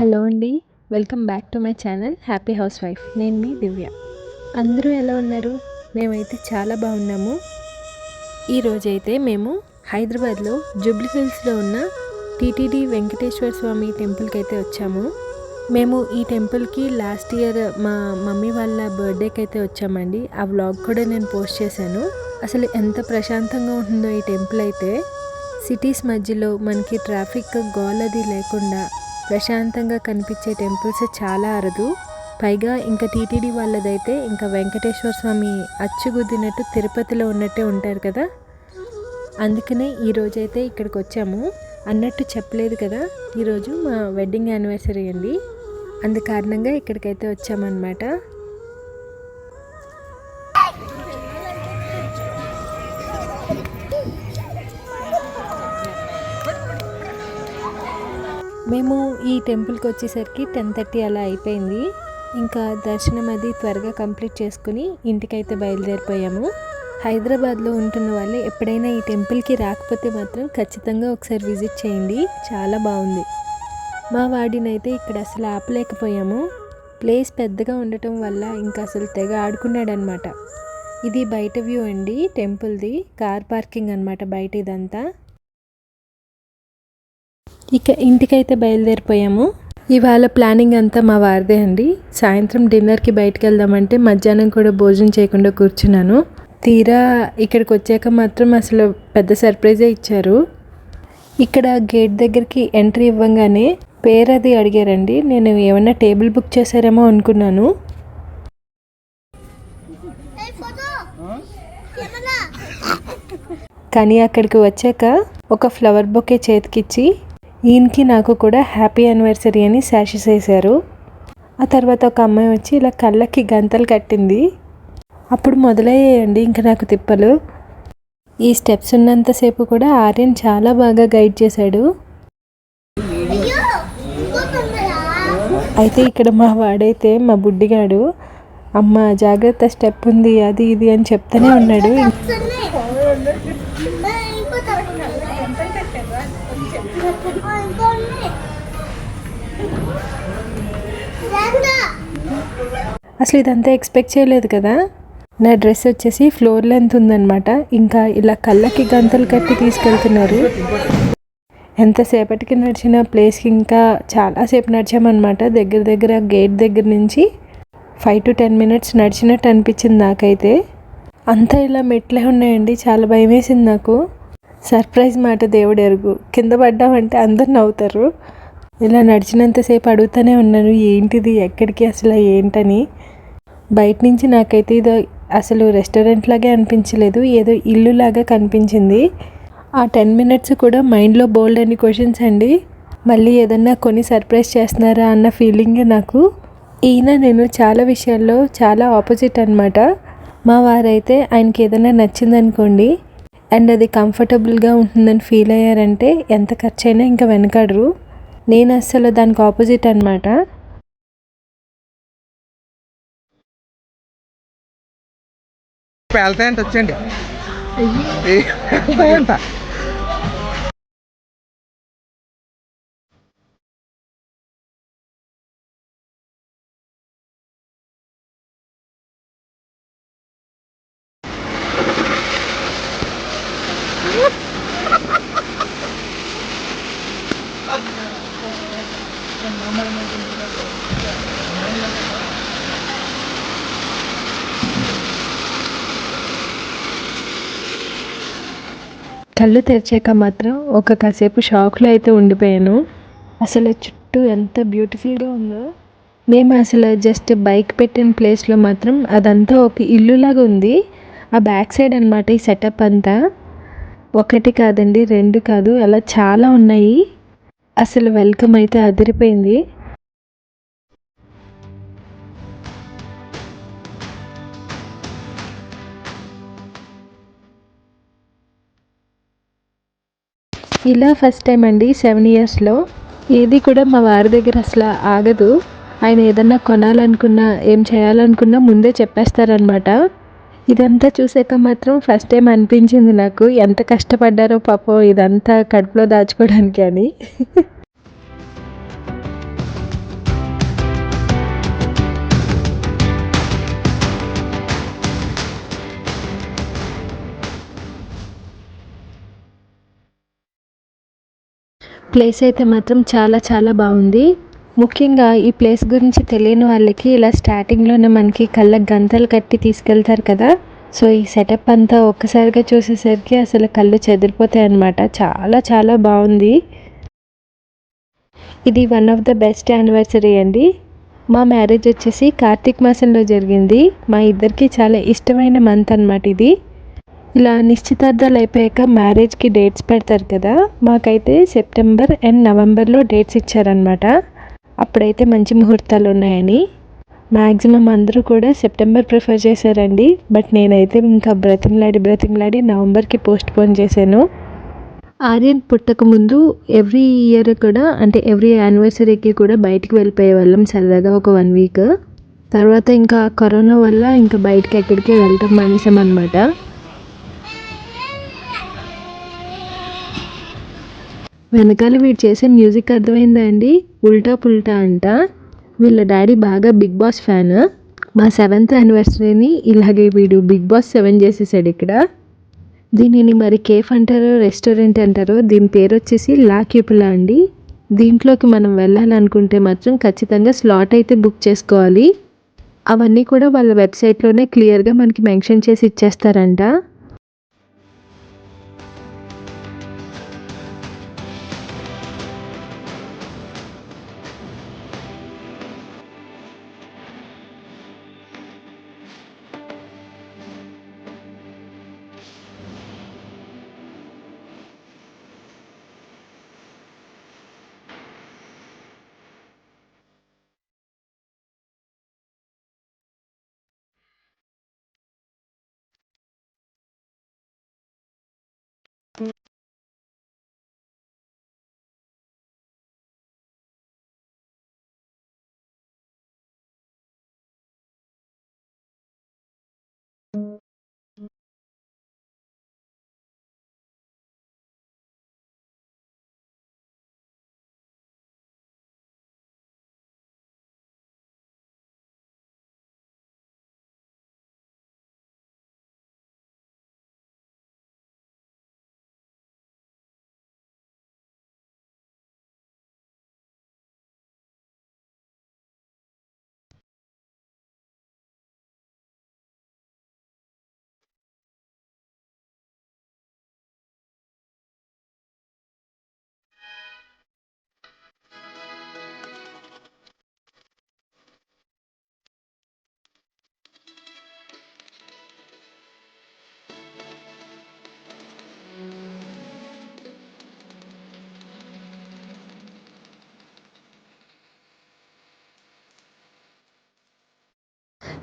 Hello అండి welcome back to my channel happy housewife. నేను మీ దివ్య. అందరూ ఎలా ఉన్నారు? మేమైతే చాలా బాగున్నాము. ఈరోజైతే మేము హైదరాబాద్లో జూబ్లీ హిల్స్లో ఉన్న టీటీడీ వెంకటేశ్వర స్వామి టెంపుల్కి అయితే వచ్చాము. మేము ఈ టెంపుల్కి లాస్ట్ ఇయర్ మా మమ్మీ వాళ్ళ బర్త్డేకి అయితే వచ్చామండి. ఆ వ్లాగ్ కూడా నేను పోస్ట్ చేశాను. అసలు ఎంత ప్రశాంతంగా ఉంటుందో ఈ టెంపుల్ అయితే. సిటీస్ మధ్యలో మనకి ట్రాఫిక్ గోల్ అది లేకుండా ప్రశాంతంగా కనిపించే టెంపుల్స్ చాలా అరదు. పైగా ఇంకా టీటీడీ వాళ్ళదైతే ఇంకా వెంకటేశ్వర స్వామి అచ్చుగుద్దినట్టు తిరుపతిలో ఉన్నట్టే ఉంటారు కదా. అందుకనే ఈరోజైతే ఇక్కడికి వచ్చాము అన్నట్టు చెప్పలేదు కదా ఈరోజు మా వెడ్డింగ్ యానివర్సరీ అండి. అందు కారణంగా ఇక్కడికైతే వచ్చామన్నమాట. మేము ఈ టెంపుల్కి వచ్చేసరికి టెన్ థర్టీ అలా అయిపోయింది. ఇంకా దర్శనం అది త్వరగా కంప్లీట్ చేసుకుని ఇంటికైతే బయలుదేరిపోయాము. హైదరాబాద్లో ఉంటున్న వాళ్ళు ఎప్పుడైనా ఈ టెంపుల్కి రాకపోతే మాత్రం ఖచ్చితంగా ఒకసారి విజిట్ చేయండి. చాలా బాగుంది. మా వాడినైతే ఇక్కడ అసలు ఆపలేకపోయాము. ప్లేస్ పెద్దగా ఉండటం వల్ల ఇంకా అసలు తెగ ఆడుకున్నాడనమాట. ఇది బయట వ్యూ అండి టెంపుల్ది. కార్ పార్కింగ్ అనమాట బయట ఇదంతా. ఇక ఇంటికైతే బయలుదేరిపోయాము. ఇవాళ ప్లానింగ్ అంతా మా వారిదే అండి. సాయంత్రం డిన్నర్కి బయటకు వెళ్దామంటే మధ్యాహ్నం కూడా భోజనం చేయకుండా కూర్చున్నాను. తీరా ఇక్కడికి వచ్చాక మాత్రం అసలు పెద్ద సర్ప్రైజే ఇచ్చారు. ఇక్కడ గేట్ దగ్గరికి ఎంట్రీ ఇవ్వగానే పేరు అది అడిగారండి. నేను ఏమన్నా టేబుల్ బుక్ చేశారేమో అనుకున్నాను. కానీ అక్కడికి వచ్చాక ఒక ఫ్లవర్ బొకే చేతికిచ్చి ఈయనకి నాకు కూడా హ్యాపీ యానివర్సరీ అని శాషెస్ వేశారు ఆ తర్వాత ఒక అమ్మాయి వచ్చి ఇలా కళ్ళకి గంతలు కట్టింది. అప్పుడు మొదలయ్యాయండి ఇంకా నాకు తిప్పలు. ఈ స్టెప్స్ ఉన్నంతసేపు కూడా ఆర్యన్ చాలా బాగా గైడ్ చేశాడు. అయితే ఇక్కడ మా వాడైతే మా బుడ్డిగాడు. అమ్మ జాగ్రత్త స్టెప్ ఉంది అది ఇది అని చెప్తూనే ఉన్నాడు. అసలు ఇదంతా ఎక్స్పెక్ట్ చేయలేదు కదా? నా డ్రెస్ వచ్చేసి ఫ్లోర్ లెంత్ ఉందన్నమాట. ఇంకా ఇలా కళ్ళకి గంతలు కట్టి తీసుకెళ్తున్నారు. ఎంతసేపటికి నడిచిన ప్లేస్కి ఇంకా చాలాసేపు నడిచామన్నమాట. దగ్గర దగ్గర గేట్ దగ్గర నుంచి ఫైవ్ టు టెన్ మినిట్స్ నడిచినట్టు అనిపించింది నాకైతే. అంతా ఇలా మెట్లే ఉన్నాయండి. చాలా భయం వేసింది నాకు. సర్ప్రైజ్ మాట దేవుడు ఎరుగు కింద పడ్డామంటే అందరు నవ్వుతారు. ఇలా నడిచినంతసేపు అడుగుతూనే ఉన్నాను ఏంటిది? ఎక్కడికి? అసలు ఏంటని. బయట నుంచి నాకైతే ఇది అసలు రెస్టారెంట్ లాగే అనిపించలేదు. ఏదో ఇల్లు లాగా కనిపించింది. ఆ టెన్ మినిట్స్ కూడా మైండ్లో బోల్డ్ అని క్వశ్చన్స్ అండి. మళ్ళీ ఏదన్నా కొని సర్ప్రైజ్ చేస్తున్నారా అన్న ఫీలింగ్ నాకు. ఈయన నేను చాలా విషయాల్లో చాలా ఆపోజిట్ అనమాట మా వారైతే ఆయనకి ఏదైనా నచ్చిందనుకోండి అండ్ అది కంఫర్టబుల్గా ఉంటుందని ఫీల్ అయ్యారంటే ఎంత ఖర్చైనా ఇంకా వెనకాడరు. నేను అస్సలు దానికి ఆపోజిట్ అనమాట వెళ్తాయంట కళ్ళు తెరిచాక మాత్రం ఒక కాసేపు షాక్లో అయితే ఉండిపోయాను. అసలు చుట్టూ ఎంత బ్యూటిఫుల్గా ఉందో. మేము అసలు జస్ట్ బైక్ పెట్టిన ప్లేస్లో మాత్రం అదంతా ఒక ఇల్లులాగా ఉంది. ఆ బ్యాక్ సైడ్ అనమాట ఈ సెటప్ అంతా. ఒకటి కాదండి రెండు కాదు అలా చాలా ఉన్నాయి. అసలు వెల్కమ్ అయితే అదిరిపోయింది. ఇలా ఫస్ట్ టైం అండి సెవెన్ ఇయర్స్లో ఏది కూడా మా వారి దగ్గర అసలు ఆగదు. ఆయన ఏదన్నా కొనాలనుకున్నా ఏం చేయాలనుకున్నా ముందే చెప్పేస్తారనమాట ఇదంతా చూసాక మాత్రం ఫస్ట్ టైం అనిపించింది నాకు. ఎంత కష్టపడ్డారో పాపం ఇదంతా కడుపులో దాచుకోవడానికి అని ప్లేస్ అయితే మాత్రం చాలా చాలా బాగుంది. ముఖ్యంగా ఈ ప్లేస్ గురించి తెలియని వాళ్ళకి ఇలా స్టార్టింగ్లోనే మనకి కళ్ళకు గంతలు కట్టి తీసుకెళ్తారు కదా. సో ఈ సెటప్ అంతా ఒక్కసారిగా చూసేసరికి అసలు కళ్ళు చెదిరిపోతాయి అన్నమాట. చాలా చాలా బాగుంది. ఇది one of the best anniversary అండి. మా మ్యారేజ్ వచ్చేసి కార్తీక్ మాసంలో జరిగింది. మా ఇద్దరికి చాలా ఇష్టమైన మంత్ అనమాట ఇది. ఇలా నిశ్చితార్థాలు అయిపోయాక మ్యారేజ్కి డేట్స్ పెడతారు కదా మాకైతే సెప్టెంబర్ అండ్ నవంబర్లో డేట్స్ ఇచ్చారనమాట అప్పుడైతే మంచి ముహూర్తాలు ఉన్నాయని. మ్యాక్సిమం అందరూ కూడా సెప్టెంబర్ ప్రిఫర్ చేశారండి. బట్ నేనైతే ఇంకా బ్రతిమలాడి బ్రతిమలాడి నవంబర్కి పోస్ట్ పోన్ చేశాను. ఆర్యన్ పుట్టక ముందు ఎవ్రీ ఇయర్ కూడా అంటే ఎవ్రీ యానివర్సరీకి కూడా బయటికి వెళ్ళిపోయే వాళ్ళం సరదాగా ఒక వన్ వీక్. తర్వాత ఇంకా కరోనా వల్ల ఇంకా బయటకి ఎక్కడికి వెళ్ళటం మానేసాం అనమాట వెనకాల వీడు చేసే మ్యూజిక్ అర్థమైందా అండి? ఉల్టా పుల్టా అంట. వీళ్ళ డాడీ బాగా బిగ్ బాస్ ఫ్యాన్. మా సెవెంత్ యానివర్సరీని ఇలాగే వీడు బిగ్ బాస్ సెవెన్ చేసేసాడు ఇక్కడ. దీనిని మరి కేఫ్ అంటారో రెస్టారెంట్ అంటారో దీని పేరు వచ్చేసి లా క్యూపులా అండి. దీంట్లోకి మనం వెళ్ళాలనుకుంటే మాత్రం ఖచ్చితంగా స్లాట్ అయితే బుక్ చేసుకోవాలి. అవన్నీ కూడా వాళ్ళ వెబ్సైట్లోనే క్లియర్గా మనకి మెన్షన్ చేసి ఇచ్చేస్తారంట.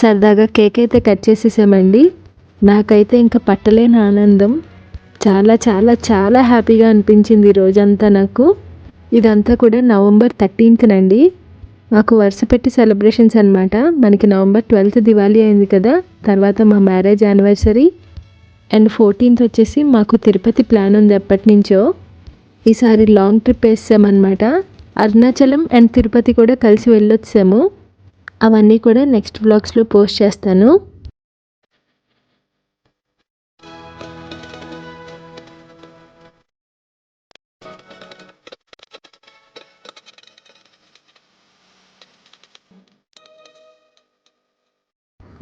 సరదాగా కేక్ అయితే కట్ చేసేసామండి. నాకైతే ఇంకా పట్టలేని ఆనందం. చాలా చాలా చాలా హ్యాపీగా అనిపించింది ఈ రోజంతా నాకు. ఇదంతా కూడా నవంబర్ థర్టీన్త్నండి మాకు వరుస పెట్టి సెలబ్రేషన్స్ అనమాట మనకి నవంబర్ ట్వెల్త్ దివాళీ అయింది కదా. తర్వాత మా మ్యారేజ్ యానివర్సరీ. అండ్ ఫోర్టీన్త్ వచ్చేసి మాకు తిరుపతి ప్లాన్ ఉంది ఎప్పటి నుంచో ఈసారి లాంగ్ ట్రిప్ వేసామన్నమాట అరుణాచలం అండ్ తిరుపతి కూడా కలిసి వెళ్ళొచ్చాము అవన్నీ కూడా నెక్స్ట్ బ్లాగ్స్లో పోస్ట్ చేస్తాను.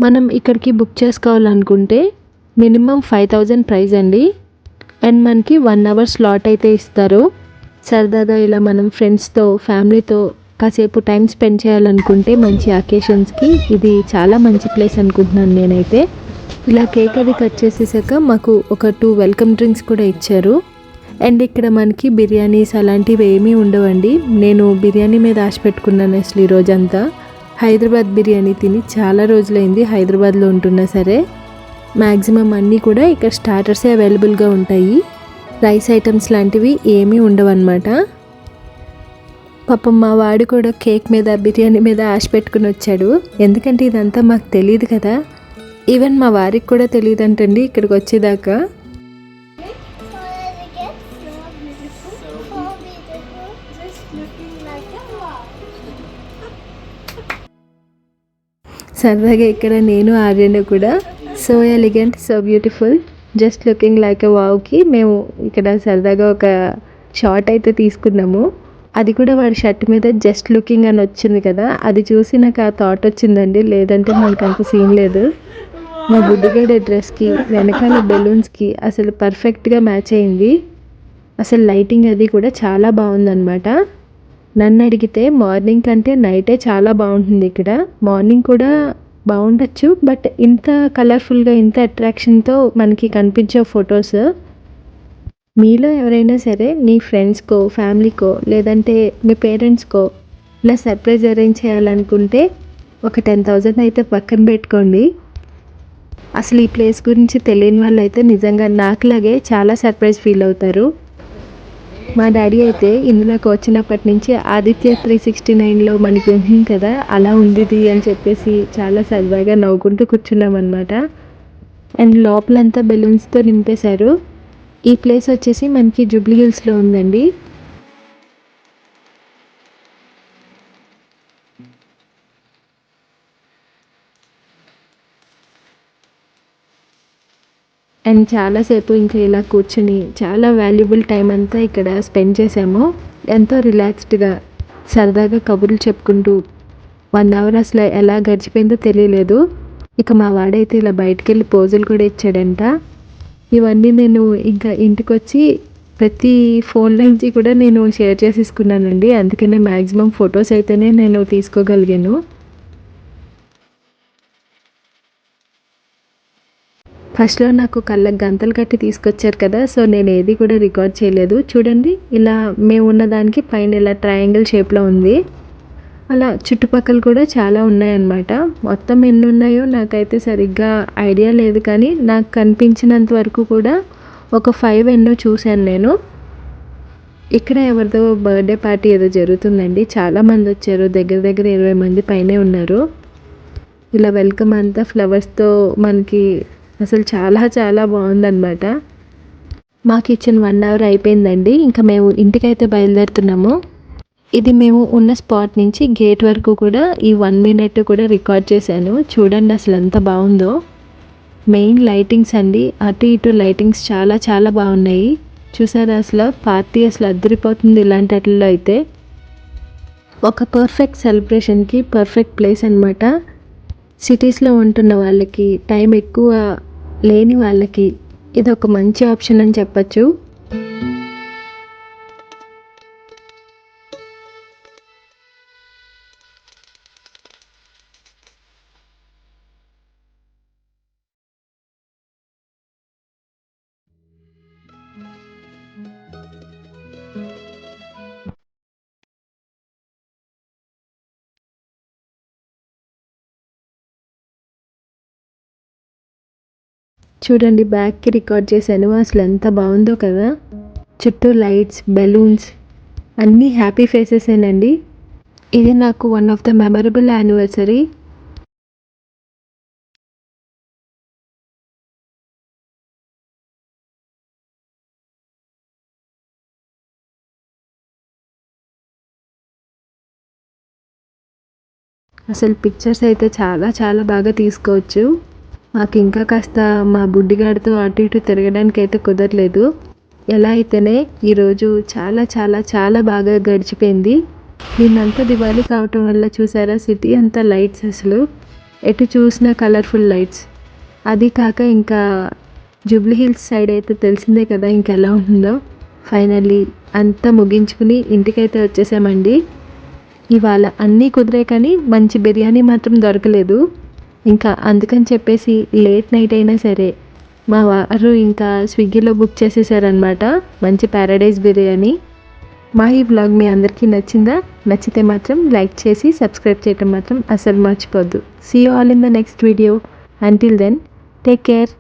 మనం ఇక్కడికి బుక్ చేసుకోవాలనుకుంటే మినిమం ఫైవ్ థౌజండ్ ప్రైస్ అండి. అండ్ మనకి వన్ అవర్ స్లాట్ అయితే ఇస్తారు. సరదాగా ఇలా మనం ఫ్రెండ్స్తో ఫ్యామిలీతో కాసేపు టైం స్పెండ్ చేయాలనుకుంటే మంచి అకేషన్స్కి ఇది చాలా మంచి ప్లేస్ అనుకుంటున్నాను నేనైతే. ఇలా కేక్ అది కట్ చేసేసాక మాకు ఒక టూ వెల్కమ్ డ్రింక్స్ కూడా ఇచ్చారు. అండ్ ఇక్కడ మనకి బిర్యానీస్ అలాంటివి ఏమీ ఉండవండి. నేను బిర్యానీ మీద ఆశ పెట్టుకున్నాను అసలు ఈ రోజంతా. హైదరాబాద్ బిర్యానీ తిని చాలా రోజులైంది హైదరాబాద్లో ఉంటున్నా సరే. మ్యాక్సిమం అన్నీ కూడా ఇక్కడ స్టార్టర్సే అవైలబుల్గా ఉంటాయి. రైస్ ఐటమ్స్ లాంటివి ఏమీ ఉండవన్నమాట. పాపం మా వాడు కూడా కేక్ మీద బిర్యానీ మీద ఆశ పెట్టుకుని వచ్చాడు. ఎందుకంటే ఇదంతా మాకు తెలియదు కదా. ఈవెన్ మా వారికి కూడా తెలియదు అంటండి ఇక్కడికి వచ్చేదాకా. సరదాగా ఇక్కడ నేను ఆర్యను కూడా. So elegant so beautiful just looking like a వావ్కి మేము ఇక్కడ సరదాగా ఒక షార్ట్ అయితే తీసుకున్నాము. అది కూడా వాడి షర్ట్ మీద జస్ట్ లుకింగ్ అని వచ్చింది కదా అది చూసి నాకు ఆ థాట్ వచ్చిందండి. లేదంటే మనకు అంత సీన్ లేదు. మా బుడ్డిగడ డ్రెస్కి వెనకాల బెలూన్స్కి అసలు పర్ఫెక్ట్గా మ్యాచ్ అయింది. అసలు లైటింగ్ అది కూడా చాలా బాగుందన్నమాట. నన్ను అడిగితే మార్నింగ్ కంటే నైటే చాలా బాగుంటుంది ఇక్కడ. మార్నింగ్ కూడా బాగుండొచ్చు బట్ ఇంత కలర్ఫుల్గా ఇంత అట్రాక్షన్తో మనకి కనిపించే ఫొటోస్ మీలో ఎవరైనా సరే మీ ఫ్రెండ్స్కో ఫ్యామిలీకో లేదంటే మీ పేరెంట్స్కో ఇలా సర్ప్రైజ్ అరేంజ్ చేయాలనుకుంటే ఒక టెన్ థౌజండ్ అయితే పక్కన పెట్టుకోండి. అసలు ఈ ప్లేస్ గురించి తెలియని వాళ్ళు అయితే నిజంగా నాకులాగే చాలా సర్ప్రైజ్ ఫీల్ అవుతారు. మా డాడీ అయితే ఇందులోకి వచ్చినప్పటి నుంచి ఆదిత్య త్రీ సిక్స్టీ నైన్లో మనకి ఉంది కదా అలా ఉంది అని చెప్పేసి చాలా సరదాగా నవ్వుకుంటూ కూర్చున్నాం అనమాట అండ్ లోపలంతా బెలూన్స్తో నింపేశారు. ఈ ప్లేస్ వచ్చేసి మనకి జూబ్లీ హిల్స్లో ఉందండి. అండ్ చాలాసేపు ఇంకా ఇలా కూర్చుని చాలా వాల్యుబుల్ టైం అంతా ఇక్కడ స్పెండ్ చేసాము. ఎంతో రిలాక్స్డ్గా సరదాగా కబుర్లు చెప్పుకుంటూ వన్ అవర్ అసలు ఎలా గడిచిపోయిందో తెలియలేదు. ఇక మా వాడైతే ఇలా బయటికి వెళ్ళి పోజులు కూడా ఇచ్చాడంట. ఇవన్నీ నేను ఇంకా ఇంటికి వచ్చి ప్రతి ఫోన్ నుంచి కూడా నేను షేర్ చేసేసుకున్నానండి. అందుకనే మ్యాక్సిమం ఫొటోస్ అయితేనే నేను తీసుకోగలిగాను. ఫస్ట్లో నాకు కళ్ళకు గంతలు కట్టి తీసుకొచ్చారు కదా సో నేను ఏది కూడా రికార్డ్ చేయలేదు. చూడండి ఇలా మేము ఉన్న దానికి పైన ఇలా ట్రయాంగిల్ షేప్లో ఉంది. అలా చుట్టుపక్కల కూడా చాలా ఉన్నాయన్నమాట. మొత్తం ఎన్ని ఉన్నాయో నాకైతే సరిగ్గా ఐడియా లేదు కానీ నాకు కనిపించినంత వరకు కూడా ఒక ఫైవ్ ఎన్నో చూశాను నేను. ఇక్కడ ఎవరిదో బర్త్డే పార్టీ ఏదో జరుగుతుందండి. చాలామంది వచ్చారు. దగ్గర దగ్గర ఇరవై మంది పైనే ఉన్నారు. ఇలా వెల్కమ్ అంతా ఫ్లవర్స్తో మనకి అసలు చాలా చాలా బాగుందన్నమాట. మాకు ఇచ్చిన వన్ అవర్ అయిపోయిందండి. ఇంకా మేము ఇంటికైతే బయలుదేరుతున్నాము. ఇది మేము ఉన్న స్పాట్ నుంచి గేట్ వరకు కూడా ఈ వన్ మినిట్ కూడా రికార్డ్ చేశాను. చూడండి అసలు ఎంత బాగుందో. మెయిన్ లైటింగ్స్ అండి. అటు ఇటు లైటింగ్స్ చాలా చాలా బాగున్నాయి. చూసారా అసలు? పార్టీ అసలు అద్దరిపోతుంది ఇలాంటి వాటిల్లో అయితే. ఒక పర్ఫెక్ట్ సెలబ్రేషన్కి పర్ఫెక్ట్ ప్లేస్ అనమాట సిటీస్లో ఉంటున్న వాళ్ళకి టైం ఎక్కువ లేని వాళ్ళకి ఇది ఒక మంచి ఆప్షన్ అని చెప్పచ్చు. చూడండి బ్యాక్కి రికార్డ్ చేశాను అసలు ఎంత బాగుందో కదా. చుట్టూ లైట్స్ బెలూన్స్ అన్నీ హ్యాపీ ఫేసెసేనండి. ఇది నాకు one of the memorable anniversary. అసలు పిక్చర్స్ అయితే చాలా చాలా బాగా తీసుకోవచ్చు. మాకు ఇంకా కాస్త మా బుడ్డిగాడితో అటు ఇటు తిరగడానికి అయితే కుదరలేదు. ఎలా అయితేనే ఈరోజు చాలా చాలా చాలా బాగా గడిచిపోయింది. నిన్నంతా దివాళీ కావటం వల్ల చూసారా సిటీ అంతా లైట్స్ అసలు. ఎటు చూసినా కలర్ఫుల్ లైట్స్. అది కాక ఇంకా జూబ్లీ హిల్స్ సైడ్ అయితే తెలిసిందే కదా ఇంకెలా ఉంటుందో ఫైనల్లీ అంతా ముగించుకుని ఇంటికైతే వచ్చేసామండి. ఇవాళ అన్నీ కుదిరే కానీ మంచి బిర్యానీ మాత్రం దొరకలేదు. ఇంకా అందుకని చెప్పేసి లేట్ నైట్ అయినా సరే మా వారు ఇంకా స్విగ్గీలో బుక్ చేసేసారనమాట మంచి ప్యారడైజ్ బిర్యానీ. మా ఈ బ్లాగ్ మీ అందరికీ నచ్చిందా? నచ్చితే మాత్రం లైక్ చేసి సబ్స్క్రైబ్ చేయటం మాత్రం అసలు మర్చిపోద్దు. See all in the next video until then take care